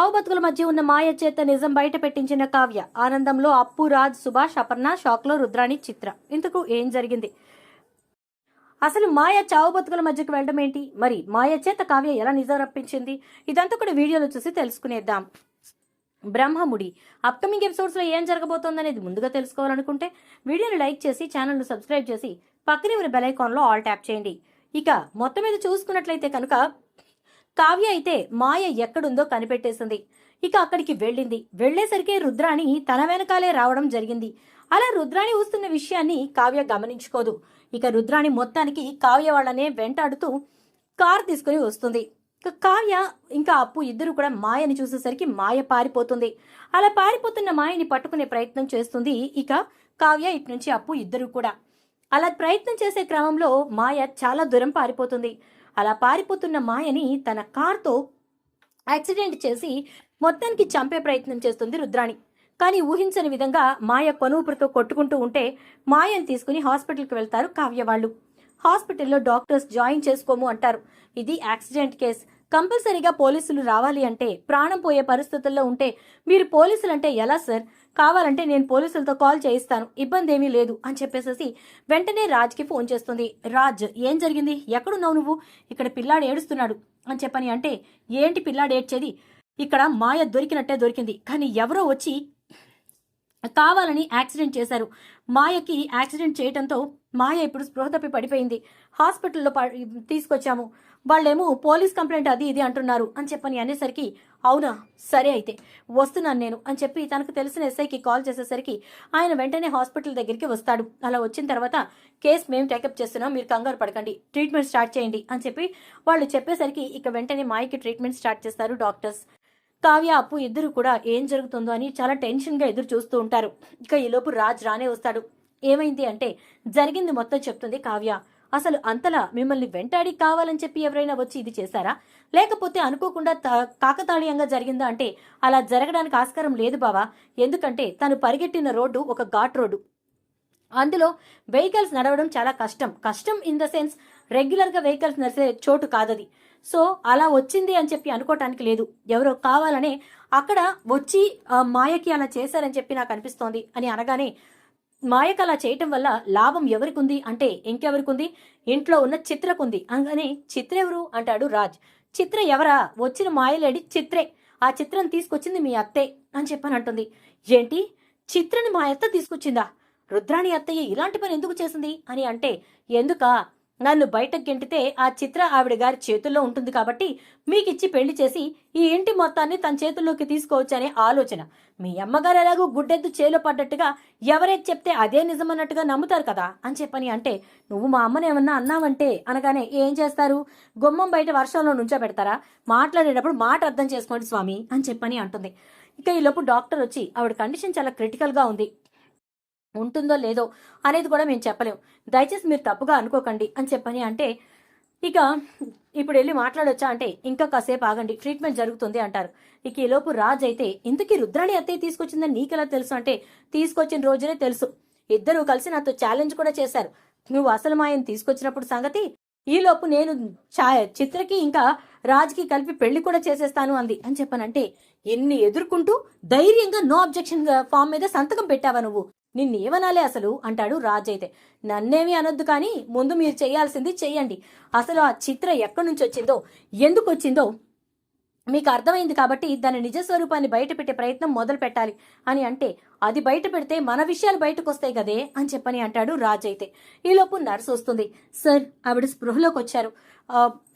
చావు బతుకుల మధ్య ఉన్న మాయ చేత నిజం బయట పెట్టించిన కావ్య. ఆనందంలో అప్పు రాజ్ సుభాష్ అపర్ణ షాక్లో రుద్రాణి చిత్ర. ఇంతకు ఏం జరిగింది? అసలు మాయ చావు బతుకుల మధ్యకు వెళ్ళడం ఏంటి? మరి మాయ చేత కావ్య ఎలా నిజం రప్పించింది? ఇదంతా కూడా వీడియోలో చూసి తెలుసుకునేద్దాం. బ్రహ్మముడి. అప్కమింగ్ ఎపిసోడ్స్లో ఏం జరగబోతోందనేది ముందుగా తెలుసుకోవాలనుకుంటే వీడియోని లైక్ చేసి ఛానల్ను సబ్స్క్రైబ్ చేసి పక్కనే ఉన్న బెల్ ఐకాన్లో ఆల్ ట్యాప్ చేయండి. ఇక మొత్తం మీద చూసుకున్నట్లయితే కనుక కావ్య అయితే మాయ ఎక్కడుందో కనిపెట్టేసింది. ఇక అక్కడికి వెళ్ళింది. వెళ్ళేసరికి రుద్రాణి తన వెనకాలే రావడం జరిగింది. అలా రుద్రాణి వస్తున్న విషయాన్ని కావ్య గమనించుకోదు. ఇక రుద్రాణి మొత్తానికి కావ్య వాళ్ళనే వెంటాడుతూ కార్ తీసుకుని వస్తుంది. కావ్య ఇంకా అప్పు ఇద్దరు కూడా మాయని చూసేసరికి మాయ పారిపోతుంది. అలా పారిపోతున్న మాయని పట్టుకునే ప్రయత్నం చేస్తుంది ఇక కావ్య ఇటు నుంచి అప్పు ఇద్దరు కూడా. అలా ప్రయత్నం చేసే క్రమంలో మాయ చాలా దూరం పారిపోతుంది. అలా పారిపోతున్న మాయని తన కార్తో యాక్సిడెంట్ చేసి మొత్తానికి చంపే ప్రయత్నం చేస్తుంది రుద్రాణి. కానీ ఊహించని విధంగా మాయ కొనూపురితో కొట్టుకుంటూ ఉంటే మాయని తీసుకుని హాస్పిటల్కి వెళ్తారు కావ్య వాళ్ళు. హాస్పిటల్లో డాక్టర్స్ జాయిన్ చేసుకోము అంటారు. ఇది యాక్సిడెంట్ కేస్. కంపల్సరీగా పోలీసులు రావాలి అంటే ప్రాణం పోయే పరిస్థితుల్లో ఉంటే మీరు పోలీసులు అంటే ఎలా సార్? కావాలంటే నేను పోలీసులతో కాల్ చేయిస్తాను. ఇబ్బంది ఏమీ లేదు అని చెప్పేసేసి వెంటనే రాజ్కి ఫోన్ చేస్తుంది. రాజ్ ఏం జరిగింది? ఎక్కడున్నావు నువ్వు? ఇక్కడ పిల్లాడు ఏడుస్తున్నాడు అని చెప్పని అంటే ఏంటి పిల్లాడు ఏడ్చేది? ఇక్కడ మాయ దొరికినట్టే దొరికింది. కానీ ఎవరో వచ్చి కావాలని యాక్సిడెంట్ చేశారు. మాయకి యాక్సిడెంట్ చేయడంతో మాయ ఇప్పుడు స్పృహ తప్పి పడిపోయింది. హాస్పిటల్లో తీసుకొచ్చాము. వాళ్ళేమో పోలీస్ కంప్లైంట్ అది ఇది అంటున్నారు అని చెప్పని అనేసరికి అవునా సరే అయితే వస్తున్నాను నేను అని చెప్పి తనకు తెలిసిన ఎస్ఐకి కాల్ చేసేసరికి ఆయన వెంటనే హాస్పిటల్ దగ్గరికి వస్తాడు. అలా వచ్చిన తర్వాత కేసు మేము టేకప్ చేస్తున్నాం మీరు కంగారు పడకండి ట్రీట్మెంట్ స్టార్ట్ చేయండి అని చెప్పి వాళ్ళు చెప్పేసరికి ఇక వెంటనే మాయకి ట్రీట్మెంట్ స్టార్ట్ చేస్తారు డాక్టర్స్. కావ్య అప్పు ఇద్దరు కూడా ఏం జరుగుతుందో అని చాలా టెన్షన్గా ఎదురు చూస్తూ ఉంటారు. ఇక ఈలోపు రాజ్ రానే వస్తాడు. ఏమైంది అంటే జరిగింది మొత్తం చెప్తుంది కావ్య. అసలు అంతలా మిమ్మల్ని వెంటాడి కావాలని చెప్పి ఎవరైనా వచ్చి ఇది చేశారా? లేకపోతే అనుకోకుండా కాకతాళీయంగా జరిగిందా అంటే అలా జరగడానికి ఆస్కారం లేదు బావా. ఎందుకంటే తను పరిగెట్టిన రోడ్డు ఒక ఘాట్ రోడ్డు. అందులో వెహికల్స్ నడవడం చాలా కష్టం. కష్టం ఇన్ ద సెన్స్ రెగ్యులర్గా వెహికల్స్ నడిచే చోటు కాదది. సో అలా వచ్చింది అని చెప్పి అనుకోవటానికి లేదు. ఎవరో కావాలనే అక్కడ వచ్చి మాయకి అలా చేశారని చెప్పి నాకు అనిపిస్తోంది అని అనగానే మాయకు అలా చేయటం వల్ల లాభం ఎవరికి ఉంది అంటే ఇంకెవరికి ఉంది ఇంట్లో ఉన్న చిత్రకుంది. అనగానే చిత్ర ఎవరు? అంటాడు రాజ్. చిత్ర ఎవరా? వచ్చిన మాయలేడి చిత్రే. ఆ చిత్రం తీసుకొచ్చింది మీ అత్తే అని చెప్పని అంటుంది. ఏంటి? చిత్రని మా అత్త తీసుకొచ్చిందా? రుద్రాణి అత్తయ్య ఇలాంటి పని ఎందుకు చేసింది? అని అంటే ఎందుకా? నన్ను బయటకు గెంటితే ఆ చిత్ర ఆవిడ గారి చేతుల్లో ఉంటుంది కాబట్టి మీకిచ్చి పెళ్ళి చేసి ఈ ఇంటి మొత్తాన్ని తన చేతుల్లోకి తీసుకోవచ్చనే ఆలోచన. మీ అమ్మగారు ఎలాగో గుడ్డెద్దు చేలో పడ్డట్టుగా ఎవరైతే చెప్తే అదే నిజమన్నట్టుగా నమ్ముతారు కదా అని చెప్పని అంటే నువ్వు మా అమ్మని ఏమన్నా అన్నావంటే అనగానే ఏం చేస్తారు? గుమ్మం బయట వర్షంలో నుంచోబెడతారా మాట్లాడేటప్పుడు మాట అర్థం చేసుకోండి స్వామి అని చెప్పని అంటుంది. ఇక ఈలోపు డాక్టర్ వచ్చి ఆవిడ కండిషన్ చాలా క్రిటికల్గా ఉంది. ఉంటుందో లేదో అనేది కూడా మేము చెప్పలేం. దయచేసి మీరు తప్పుగా అనుకోకండి అని చెప్పని అంటే ఇక ఇప్పుడు వెళ్ళి మాట్లాడొచ్చా అంటే ఇంకా కాసేపు ఆగండి ట్రీట్మెంట్ జరుగుతుంది అంటారు. ఇక ఈలోపు రాజ్ అయితే ఇంతకీ రుద్రాణి అత్తయ్య తీసుకొచ్చిందని నీకెలా తెలుసు? అంటే తీసుకొచ్చిన రోజునే తెలుసు. ఇద్దరూ కలిసి నాతో ఛాలెంజ్ కూడా చేశారు. నువ్వు అసలు మాయని తీసుకొచ్చినప్పుడు సంగతి? ఈలోపు నేను చిత్రకి ఇంకా రాజ్కి కలిపి పెళ్ళి కూడా చేసేస్తాను అంది. అని చెప్పనంటే ఎన్ని ఎదుర్కొంటూ ధైర్యంగా నో అబ్జెక్షన్ ఫామ్ మీద సంతకం పెట్టావా నువ్వు? నిన్నేమనాలి అసలు? అంటాడు రాజ్ అయితే నన్నేమీ అనొద్దు కానీ ముందు మీరు చేయాల్సింది చెయ్యండి. అసలు ఆ చిత్ర ఎక్కడి నుంచి వచ్చిందో ఎందుకు వచ్చిందో మీకు అర్థమైంది కాబట్టి దాని నిజ స్వరూపాన్ని బయటపెట్టే ప్రయత్నం మొదలు పెట్టాలి అని అంటే అది బయట పెడితే మన విషయాలు బయటకు వస్తాయి కదే అని చెప్పని అంటాడు రాజ్ అయితే ఈలోపు నర్సు వస్తుంది. సార్ ఆవిడ స్పృహలోకి వచ్చారు.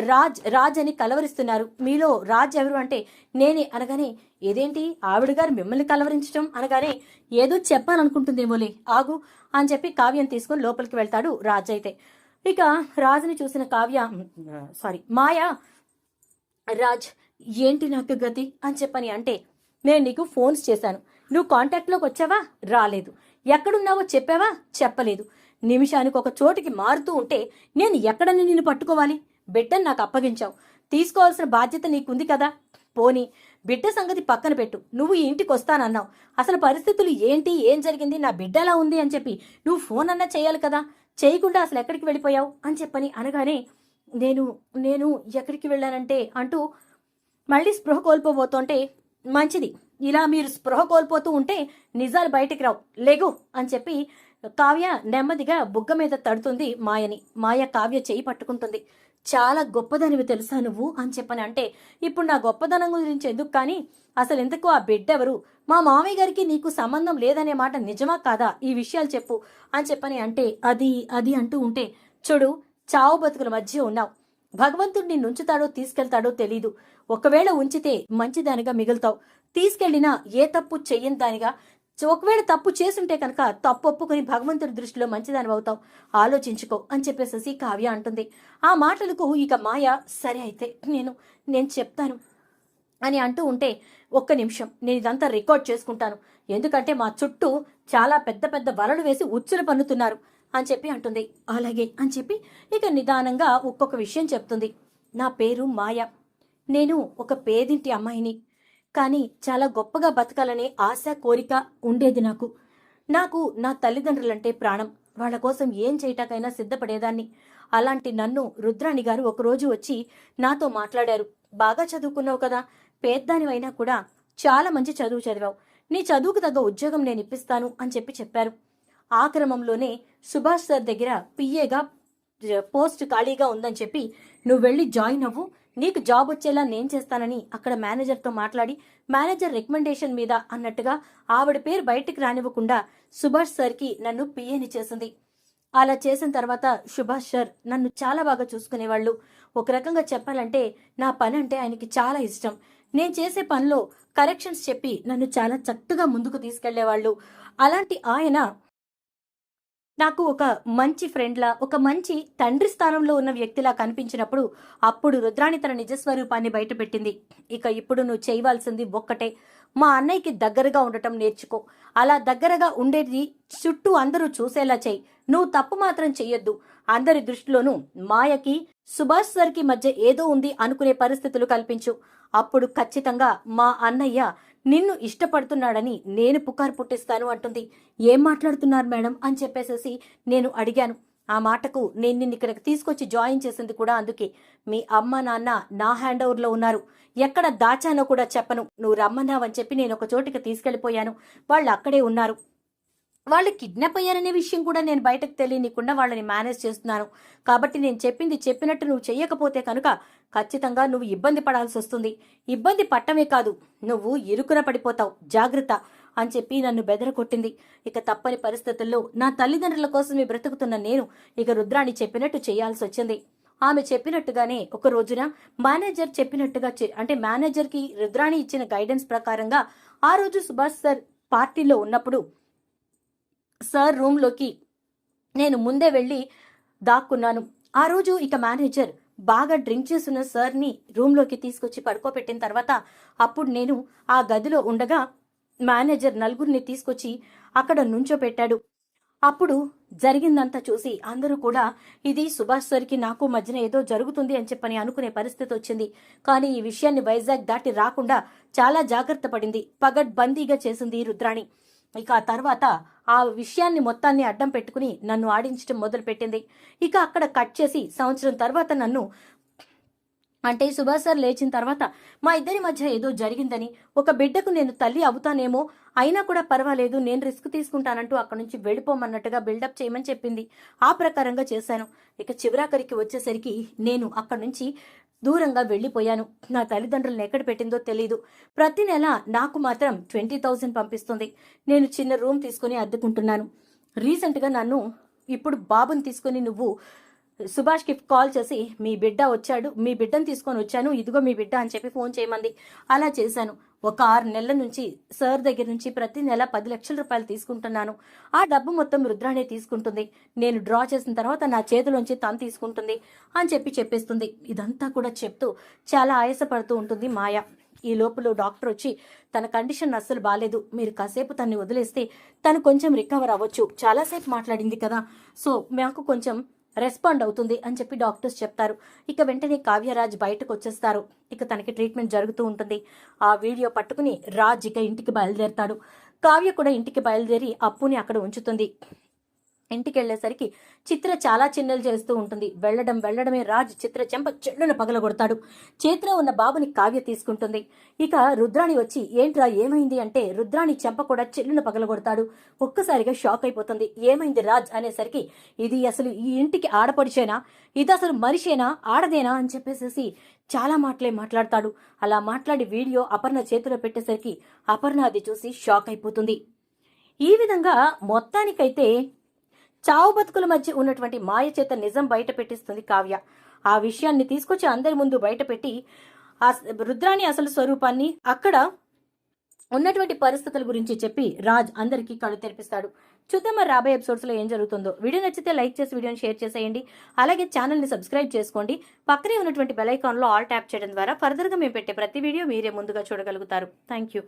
రాజ్ రాజ్ అని కలవరిస్తున్నారు. మీలో రాజ్ ఎవరు అంటే నేనే అనగానే ఏదేంటి? ఆవిడ గారు మిమ్మల్ని కలవరించడం అనగానే ఏదో చెప్పాలనుకుంటుందేమోలే ఆగు అని చెప్పి కావ్యం తీసుకుని లోపలికి వెళ్తాడు రాజ్ అయితే. ఇక రాజుని చూసిన కావ్య సారీ మాయా రాజ్ ఏంటి నాకు గతి? అని చెప్పని అంటే నేను నీకు ఫోన్స్ చేశాను. నువ్వు కాంటాక్ట్లోకి వచ్చావా? రాలేదు. ఎక్కడున్నావో చెప్పావా? చెప్పలేదు. నిమిషానికి ఒక చోటికి మారుతూ ఉంటే నేను ఎక్కడని నిన్ను పట్టుకోవాలి? బిడ్డను నాకు అప్పగించావు. తీసుకోవాల్సిన బాధ్యత నీకుంది కదా. పోనీ బిడ్డ సంగతి పక్కన పెట్టు. నువ్వు ఈ ఇంటికి వస్తానన్నావు. అసలు పరిస్థితులు ఏంటి? ఏం జరిగింది? నా బిడ్డ ఎలా ఉంది? అని చెప్పి నువ్వు ఫోన్ అన్నా చేయాలి కదా. చేయకుండా అసలు ఎక్కడికి వెళ్ళిపోయావు? అని చెప్పని అనగానే నేను నేను ఎక్కడికి వెళ్ళానంటే అంటూ మళ్ళీ స్పృహ కోల్పోబోతుంటే మంచిది. ఇలా మీరు స్పృహ కోల్పోతూ ఉంటే నిజాలు బయటికి రావు. లేగు అని చెప్పి కావ్య నెమ్మదిగా బుగ్గ మీద తడుతుంది మాయని. మాయ కావ్య చేయి పట్టుకుంటుంది. చాలా గొప్పదనివి తెలుసా నువ్వు? అని చెప్పని అంటే ఇప్పుడు నా గొప్పదనం గురించి ఎందుకు కానీ అసలు ఎందుకు ఆ బిడ్డెవరు? మా మామయ్య గారికి నీకు సంబంధం లేదనే మాట నిజమా కాదా? ఈ విషయాలు చెప్పు. అని చెప్పని అంటే అది అది అంటూ ఉంటే చూడు చావు బతుకుల మధ్య ఉన్నావు. భగవంతుడు నుంచుతాడో తీసుకెళ్తాడో తెలీదు. ఒకవేళ ఉంచితే మంచిదానిగా మిగులుతావు. తీసుకెళ్ళినా ఏ తప్పు చెయ్యని దానిగా ఒకవేళ తప్పు చేసుంటే కనుక తప్పు ఒప్పుకుని భగవంతుడి దృష్టిలో మంచిదాని అవుతావు. ఆలోచించుకో అని చెప్పేసేసి కావ్య అంటుంది. ఆ మాటలకు ఇక మాయ సరే అయితే నేను నేను చెప్తాను అని అంటూ ఉంటే ఒక్క నిమిషం నేను ఇదంతా రికార్డ్ చేసుకుంటాను. ఎందుకంటే మా చుట్టూ చాలా పెద్ద పెద్ద వలలు వేసి ఉచ్చులు పన్నుతున్నారు అని చెప్పి అంటుంది. అలాగే అని చెప్పి ఇక నిదానంగా ఒక్కొక్క విషయం చెప్తుంది. నా పేరు మాయ. నేను ఒక పేదింటి అమ్మాయిని. కానీ చాలా గొప్పగా బతకాలనే ఆశ కోరిక ఉండేది నాకు. నాకు నా తల్లిదండ్రులంటే ప్రాణం. వాళ్ళ కోసం ఏం చేయటాకైనా సిద్ధపడేదాన్ని. అలాంటి నన్ను రుద్రాణి గారు ఒకరోజు వచ్చి నాతో మాట్లాడారు. బాగా చదువుకున్నావు కదా. పేద్దానివైనా కూడా చాలా మంచి చదువు చదివావు. నీ చదువుకు తగ్గ ఉద్యోగం నేను ఇప్పిస్తాను అని చెప్పి చెప్పారు. ఆ క్రమంలోనే సుభాష్ సార్ దగ్గర పిఏగా పోస్ట్ ఖాళీగా ఉందని చెప్పి నువ్వు వెళ్ళి జాయిన్ అవ్వు. నీకు జాబ్ వచ్చేలా నేను చేస్తానని అక్కడ మేనేజర్తో మాట్లాడి మేనేజర్ రికమెండేషన్ మీద అన్నట్టుగా ఆవిడ పేరు బయటికి రానివ్వకుండా సుభాష్ సార్కి నన్ను పిఏని చేసింది. అలా చేసిన తర్వాత సుభాష్ సార్ నన్ను చాలా బాగా చూసుకునేవాళ్ళు. ఒక రకంగా చెప్పాలంటే నా పని అంటే ఆయనకి చాలా ఇష్టం. నేను చేసే పనిలో కరెక్షన్స్ చెప్పి నన్ను చాలా చక్కగా ముందుకు తీసుకెళ్ళేవాళ్ళు. అలాంటి ఆయన నాకు ఒక మంచి ఫ్రెండ్లా ఒక మంచి తండ్రి స్థానంలో ఉన్న వ్యక్తిలా కనిపించినప్పుడు అప్పుడు రుద్రాణి తన నిజస్వరూపాన్ని బయటపెట్టింది. ఇక ఇప్పుడు నువ్వు చేయవలసింది ఒక్కటే. మా అన్నయ్యకి దగ్గరగా ఉండటం నేర్చుకో. అలా దగ్గరగా ఉండేది చుట్టూ అందరూ చూసేలా చెయ్యి నువ్వు తప్పు మాత్రం చెయ్యొద్దు. అందరి దృష్టిలోనూ మాయకి సుభాష్ సార్కి మధ్య ఏదో ఉంది అనుకునే పరిస్థితులు కల్పించు. అప్పుడు ఖచ్చితంగా మా అన్నయ్య నిన్ను ఇష్టపడుతున్నాడని నేను పుకారు పుట్టిస్తాను అంటుంది. ఏం మాట్లాడుతున్నారు మేడం? అని చెప్పేసేసి నేను అడిగాను. ఆ మాటకు నేను నిన్ను ఇక్కడికి తీసుకొచ్చి జాయిన్ చేసింది కూడా అందుకే. మీ అమ్మ నాన్న నా హ్యాండ్ ఓవర్లో ఉన్నారు. ఎక్కడ దాచానో కూడా చెప్పను. నువ్వు రమ్మన్నావని చెప్పి నేను ఒక చోటికి తీసుకెళ్ళిపోయాను వాళ్ళు అక్కడే ఉన్నారు. వాళ్ళు కిడ్నాప్ అయ్యారనే విషయం కూడా నేను బయటకు తెలియనికుండా వాళ్ళని మేనేజ్ చేస్తున్నాను. కాబట్టి నేను చెప్పింది చెప్పినట్టు నువ్వు చెయ్యకపోతే కనుక ఖచ్చితంగా నువ్వు ఇబ్బంది పడాల్సి వస్తుంది. ఇబ్బంది పట్టమే కాదు నువ్వు ఇరుకున పడిపోతావు. జాగ్రత్త అని చెప్పి నన్ను బెదరకొట్టింది ఇక తప్పని పరిస్థితుల్లో నా తల్లిదండ్రుల కోసమే బ్రతుకుతున్న నేను ఇక రుద్రాణి చెప్పినట్టు చేయాల్సి వచ్చింది. ఆమె చెప్పినట్టుగానే ఒక రోజున మేనేజర్ చెప్పినట్టుగా అంటే మేనేజర్కి రుద్రాణి ఇచ్చిన గైడెన్స్ ప్రకారంగా ఆ రోజు సుభాష్ సార్ పార్టీలో ఉన్నప్పుడు సార్ రూమ్లోకి. నేను ముందే వెళ్ళి దాక్కున్నాను. ఆ రోజు ఇక మేనేజర్ బాగా డ్రింక్ చేస్తున్న సార్ని రూమ్లోకి తీసుకొచ్చి పడుకోబెట్టిన తర్వాత అప్పుడు నేను ఆ గదిలో ఉండగా మేనేజర్ నలుగురిని తీసుకొచ్చి అక్కడ నుంచోపెట్టాడు. అప్పుడు జరిగిందంతా చూసి అందరూ కూడా ఇది సుభాష్ సార్కి నాకు మధ్యన ఏదో జరుగుతుంది అని చెప్పని అనుకునే పరిస్థితి వచ్చింది. కానీ ఈ విషయాన్ని వైజాగ్ దాటి రాకుండా చాలా జాగ్రత్త పడింది. పగడ్బందీగా చేసింది రుద్రాణి. ఇక ఆ తర్వాత ఆ విషయాన్ని మొత్తాన్ని అడ్డం పెట్టుకుని నన్ను ఆడించడం మొదలుపెట్టింది. ఇక అక్కడ కట్ చేసి సంవత్సరం తర్వాత నన్ను అంటే సుభాష్ సార్ లేచిన తర్వాత మా ఇద్దరి మధ్య ఏదో జరిగిందని ఒక బిడ్డకు నేను తల్లి అవుతానేమో అయినా కూడా పర్వాలేదు నేను రిస్క్ తీసుకుంటానంటూ అక్కడి నుంచి వెళ్ళిపోమన్నట్టుగా బిల్డప్ చేయమని చెప్పింది. ఆ ప్రకారంగా చేశాను. ఇక చివరాఖరికి వచ్చేసరికి నేను అక్కడి నుంచి దూరంగా వెళ్ళిపోయాను. నా తల్లిదండ్రులను ఎక్కడ పెట్టిందో తెలియదు ప్రతి నెల నాకు మాత్రం ట్వంటీ థౌజండ్ పంపిస్తుంది. నేను చిన్న రూమ్ తీసుకుని అద్దెకుంటున్నాను. రీసెంట్గా నన్ను ఇప్పుడు బాబుని తీసుకుని నువ్వు సుభాష్కి కాల్ చేసి మీ బిడ్డ వచ్చాడు. మీ బిడ్డను తీసుకొని వచ్చాను. ఇదిగో మీ బిడ్డ అని చెప్పి ఫోన్ చేయమంది. అలా చేశాను. ఒక ఆరు నెలల నుంచి సార్ దగ్గర నుంచి ప్రతి నెల పది లక్షల రూపాయలు తీసుకుంటున్నాను. ఆ డబ్బు మొత్తం రుద్రాణి తీసుకుంటుంది. నేను డ్రా చేసిన తర్వాత నా చేతిలోంచి తను తీసుకుంటుంది అని చెప్పి చెప్పేస్తుంది. ఇదంతా కూడా చెప్తూ చాలా ఆయాసపడుతూ ఉంటుంది మాయ. ఈ లోపల డాక్టర్ వచ్చి తన కండిషన్ అస్సలు బాగాలేదు మీరు కాసేపు తన్ని వదిలేస్తే తను కొంచెం రికవర్ అవ్వచ్చు. చాలాసేపు మాట్లాడింది కదా. సో మాకు కొంచెం రెస్పాండ్ అవుతుంది అని చెప్పి డాక్టర్స్ చెప్తారు. ఇక వెంటనే కావ్యరాజ్ బయటకు వచ్చేస్తారు. ఇక తనకి ట్రీట్మెంట్ జరుగుతూ ఉంటుంది. ఆ వీడియో పట్టుకుని రాజ్ ఇక ఇంటికి బయలుదేరతాడు. కావ్య కూడా ఇంటికి బయలుదేరి అప్పుని అక్కడ ఉంచుతుంది. ఇంటికి వెళ్ళేసరికి చిత్ర చాలా చిన్నలు చేస్తూ ఉంటుంది. వెళ్ళడం వెళ్ళడమే రాజ్ చిత్ర చెంప చెల్లున పగలగొడతాడు. చేతిలో ఉన్న బాబుని కావ్య తీసుకుంటుంది. ఇక రుద్రాణి వచ్చి ఏంట్రా ఏమైంది? అంటే రుద్రాణి చెంప కూడా చెల్లున పగలగొడతాడు. ఒక్కసారిగా షాక్ అయిపోతుంది. ఏమైంది రాజ్? అనేసరికి ఇది అసలు ఈ ఇంటికి ఆడపడిచేనా? ఇది అసలు మనిషేనా? ఆడదేనా? అని చెప్పేసేసి చాలా మాటలే మాట్లాడతాడు. అలా మాట్లాడి వీడియో అపర్ణ చేతిలో పెట్టేసరికి అపర్ణ అది చూసి షాక్ అయిపోతుంది. ఈ విధంగా మొత్తానికైతే చావు బతుకుల మధ్య ఉన్నటువంటి మాయ చేత నిజం బయట పెట్టిస్తుంది కావ్య. ఆ విషయాన్ని తీసుకొచ్చి అందరి ముందు బయటపెట్టి ఆ రుద్రాణి అసలు స్వరూపాన్ని అక్కడ ఉన్నటువంటి పరిస్థితుల గురించి చెప్పి రాజ్ అందరికీ కళ్ళు తెరిపిస్తాడు. చూద్దాం మరి రాబోయే ఎపిసోడ్స్లో ఏం జరుగుతుందో. వీడియో నచ్చితే లైక్ చేసి వీడియోని షేర్ చేసేయండి. అలాగే ఛానల్ని సబ్స్క్రైబ్ చేసుకోండి. పక్కనే ఉన్నటువంటి బెల్ ఐకాన్లో ఆల్ ట్యాప్ చేయడం ద్వారా ఫర్దర్గా మేము పెట్టే ప్రతి వీడియో మీరే ముందుగా చూడగలుగుతారు. Thank you